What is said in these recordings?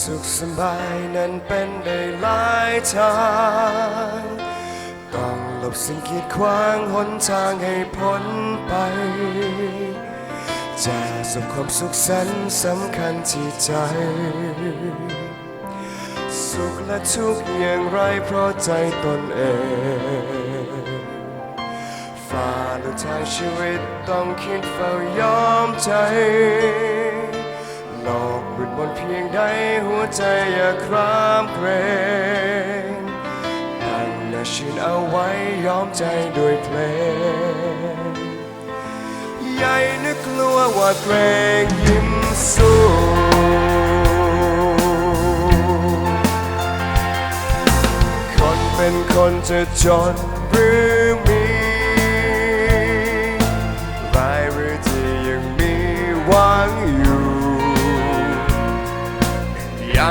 สุขสบายนั้นเป็นได้หลายทาง ต้องหลบสิ่งกีดขวางหนทางให้พ้นไปจะสุขความสุขสันสำคัญที่ใจ สุขและทุกข์อย่างไรเพราะใจตนเองฝ่าลุทางชีวิตต้องคิดเฝ้ายอมใจ โลอกมืดมนเพียงใดหัวใจอย่าครามเกรงตั้งนาชื่นเอาไว้ยอมใจด้วยเพลง ใหญ่นึกกลัวว่าเกรงยิ้มสู้คนเป็นคนจะจนหรือ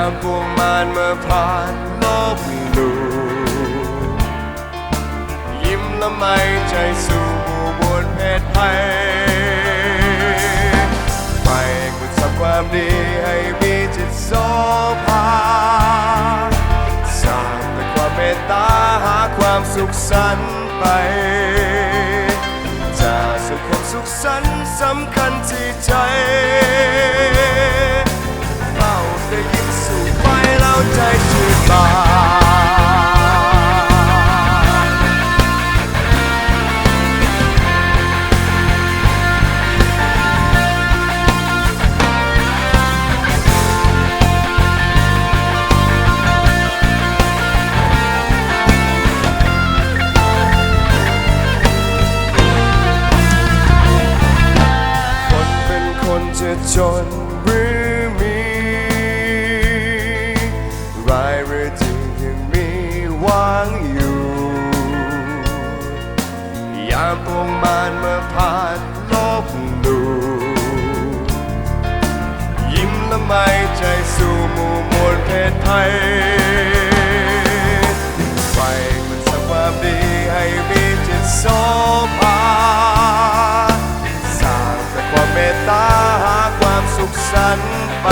ามพวกมันมาผ่านลบหลู่ยิ้มและไม่ใจสู่ผู้บนเพศภัยไปคุณทำความดีให้มีจิตโสภาสร้างแต่ความเมตตาหาความสุขสันต์ไปจะสุขความสุขสันต์สำคัญที่ใจ บานคนคนจะจน ยามพวกมันมาผ่านลบหลู่ยิ้มและไม่ใจสู่หมู่มวลเพศภัยไฟมันสร้างความดีให้มีจิตโสภาสร้างแต่ความเมตตาหาความสุขสันต์ไป